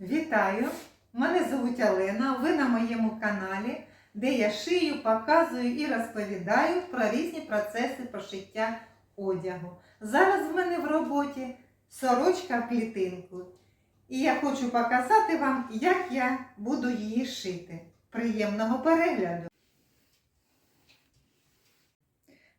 Вітаю! Мене звуть Олена. Ви на моєму каналі, де я шию, показую і розповідаю про різні процеси пошиття одягу. Зараз в мене в роботі сорочка в клітинку. І я хочу показати вам, як я буду її шити. Приємного перегляду!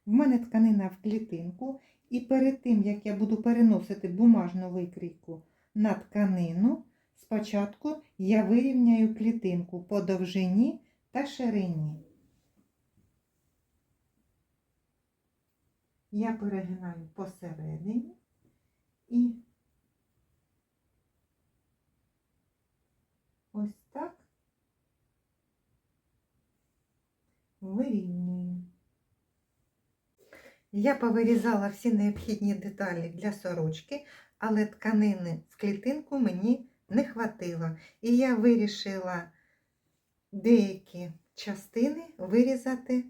В мене тканина в клітинку, і перед тим, як я буду переносити бумажну викрійку на тканину, спочатку я вирівняю клітинку по довжині та ширині. Я перегинаю посередині і ось так вирівнюю. Я повирізала всі необхідні деталі для сорочки, але тканини в клітинку мені не хватило. І я вирішила деякі частини вирізати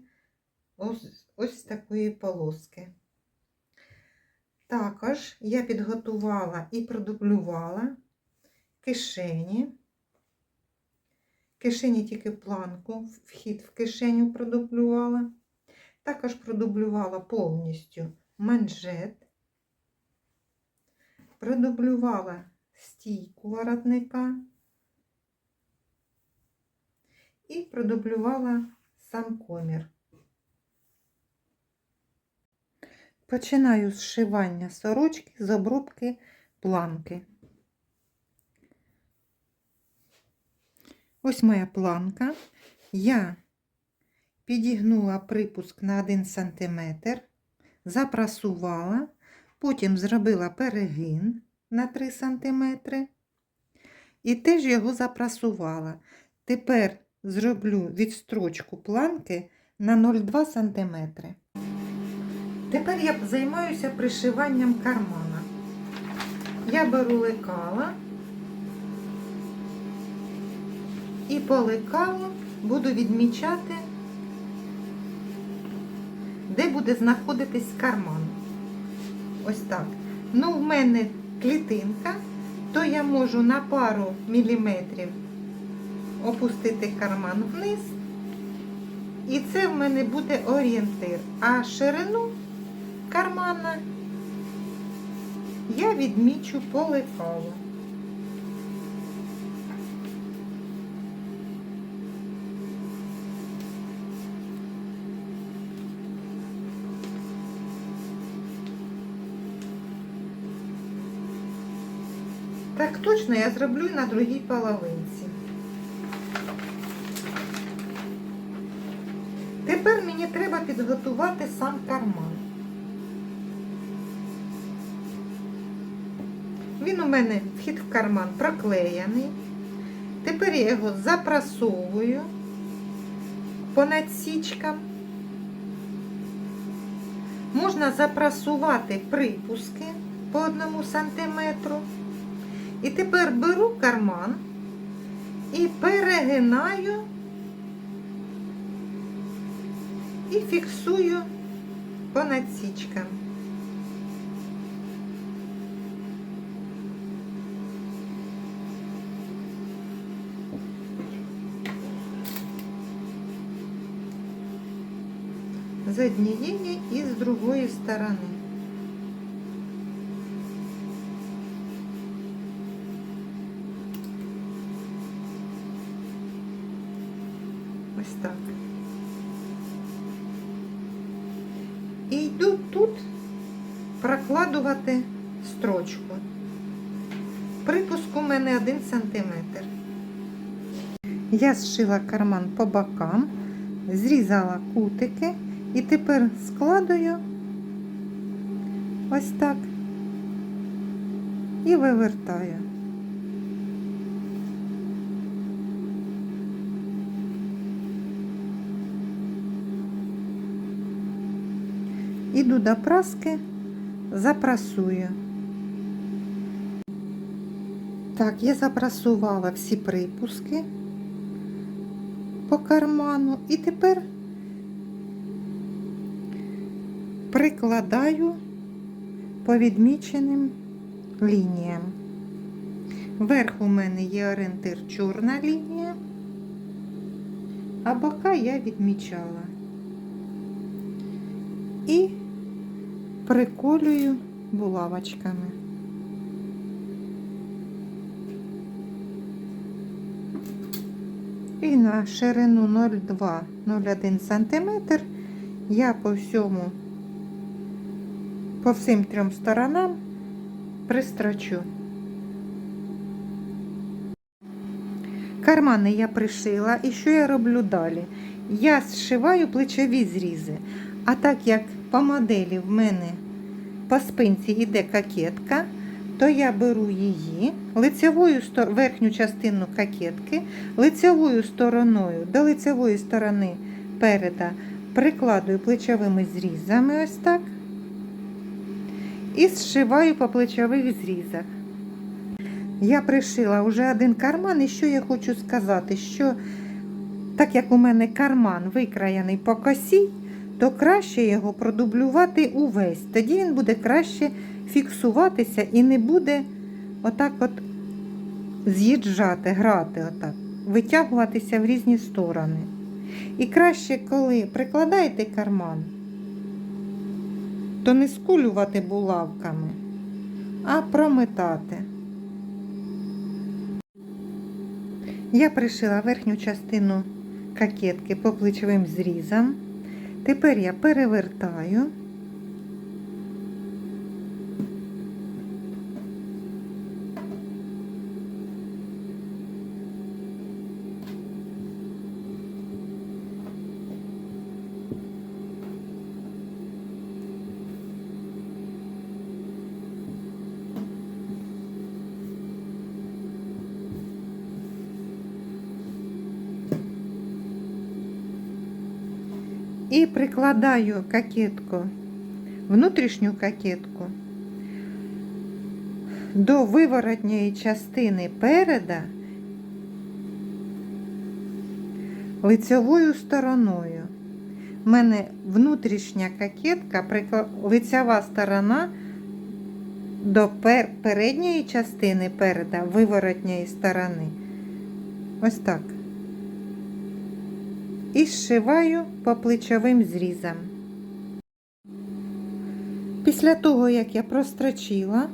ось, ось такої полоски. Також я підготувала і продублювала кишені. Кишені тільки планку, вхід в кишеню продублювала. Також продублювала повністю манжет, продублювала стійку воротника і продублювала сам комір. Починаю зшивання сорочки з обробки планки. Ось моя планка. Я підігнула припуск на 1 см, запрасувала, потім зробила перегин на 3 см і теж його запрасувала. Тепер зроблю відстрочку планки на 0,2 см. Тепер я займаюся пришиванням кармана. Я беру лекала і по лекалу буду відмічати де буде знаходитись карман. Ось так. Ну, в мене клітинка, то я можу на пару міліметрів опустити карман вниз. І це в мене буде орієнтир. А ширину кармана я відмічу по лекалу. Так точно я зроблю на другій половинці. Тепер мені треба підготувати сам карман. Він у мене вхід в карман проклеєний. Тепер я його запрасовую по надсічкам. Можна запрасувати припуски по одному сантиметру. І тепер беру карман і перегинаю і фіксую по надсічкам. З однієї і з другої сторони. Ось так. І йду тут прокладувати строчку. Припуск у мене 1 см. Я зшила карман по бокам, зрізала кутики і тепер складую ось так і вивертаю. Іду до праски, запрасую. Так, я запрасувала всі припуски по карману і тепер прикладаю по відміченим лініям. Верх у мене є орієнтир чорна лінія, а бока я відмічала. І приколюю булавочками. І на ширину 0,2-0,1 см я по всьому, по всім трьом сторонам пристрочу. Кармани я пришила, і що я роблю далі? Я зшиваю плечові зрізи. А так як по моделі в мене по спинці йде кокетка, то я беру її, лицевою верхню частину кокетки, лицевою стороною до лицевої сторони переда прикладую плечовими зрізами ось так. І зшиваю по плечових зрізах. Я пришила вже один карман, і що я хочу сказати, що так як у мене карман викраяний по косі, то краще його продублювати увесь. Тоді він буде краще фіксуватися і не буде отак от з'їжджати, грати, отак, витягуватися в різні сторони. І краще, коли прикладаєте карман, то не скулювати булавками, а прометати. Я пришила верхню частину кокетки по плечовим зрізам. Тепер я перевертаю. І прикладаю кокетку, внутрішню кокетку до виворотньої частини переда лицевою стороною. У мене внутрішня кокетка, лицева сторона до передньої частини переда виворотньої сторони. Ось так і зшиваю по плечовим зрізам. Після того, як я прострочила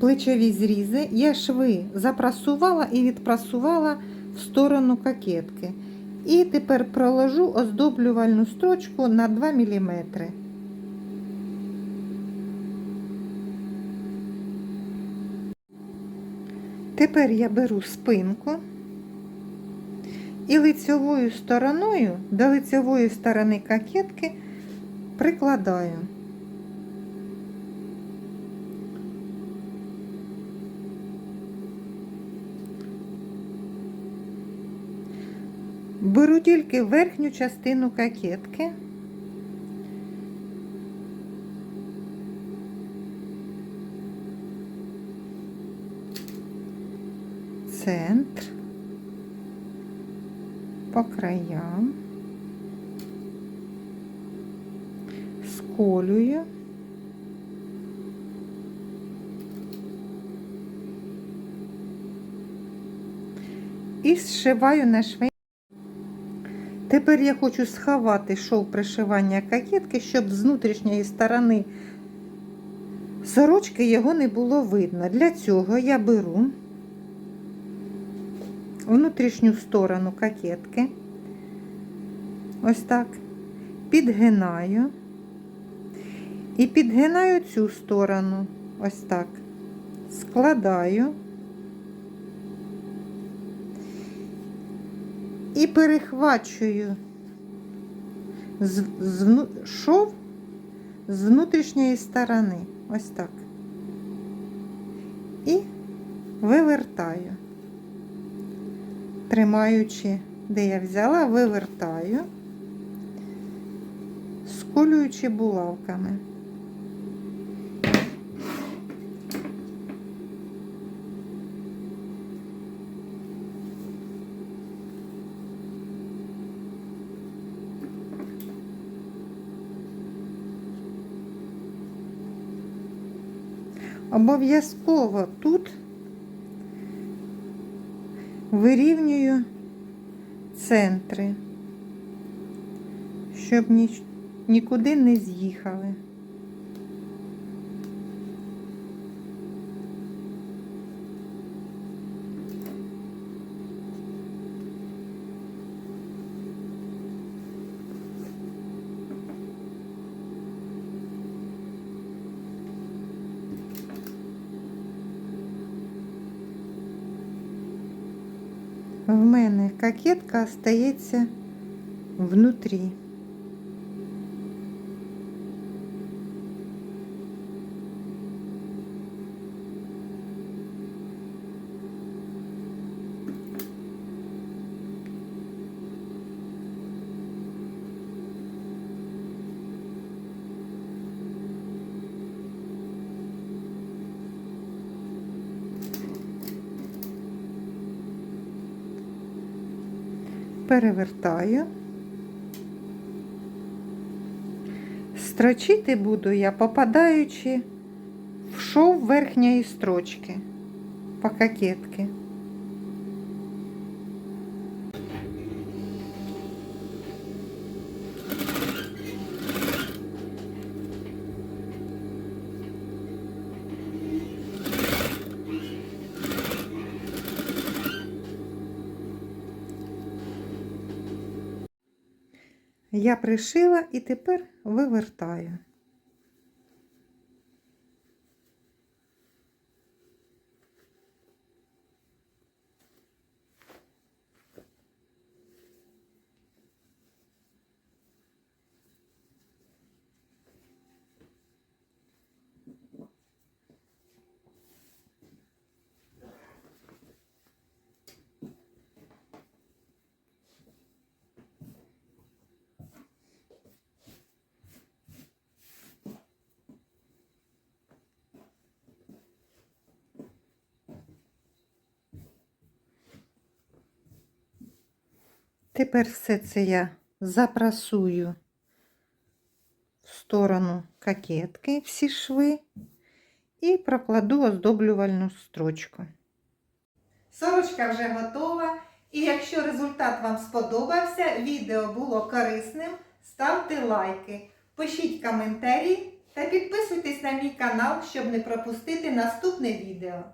плечові зрізи, я шви запрасувала і відпрасувала в сторону кокетки. І тепер проложу оздоблювальну строчку на 2 мм. Тепер я беру спинку і лицевою стороною до лицевої сторони кокетки прикладаю. Беру тільки верхню частину кокетки. Центр по краям, сколюю. І зшиваю на швей. Тепер я хочу сховати шов пришивання кокетки, щоб з внутрішньої сторони сорочки його не було видно. Для цього я беру внутрішню сторону кокетки. Ось так. Підгинаю. І підгинаю цю сторону. Ось так. Складаю. І перехвачую з, з, шов з внутрішньої сторони. Ось так. І вивертаю тримаючи, де я взяла, вивертаю, сколюючи булавками. Обов'язково тут вирівнюю центри, щоб ні, нікуди не з'їхали. В мене кокетка остається внутрі. Перевертаю. Строчити буду я, попадаючи в шов верхньої строчки по кокетки. Я пришила і тепер вивертаю. Тепер все це я запрасую в сторону кокетки всі шви і прокладу оздоблювальну строчку. Сорочка вже готова. І якщо результат вам сподобався, відео було корисним, ставте лайки, пишіть коментарі та підписуйтесь на мій канал, щоб не пропустити наступне відео.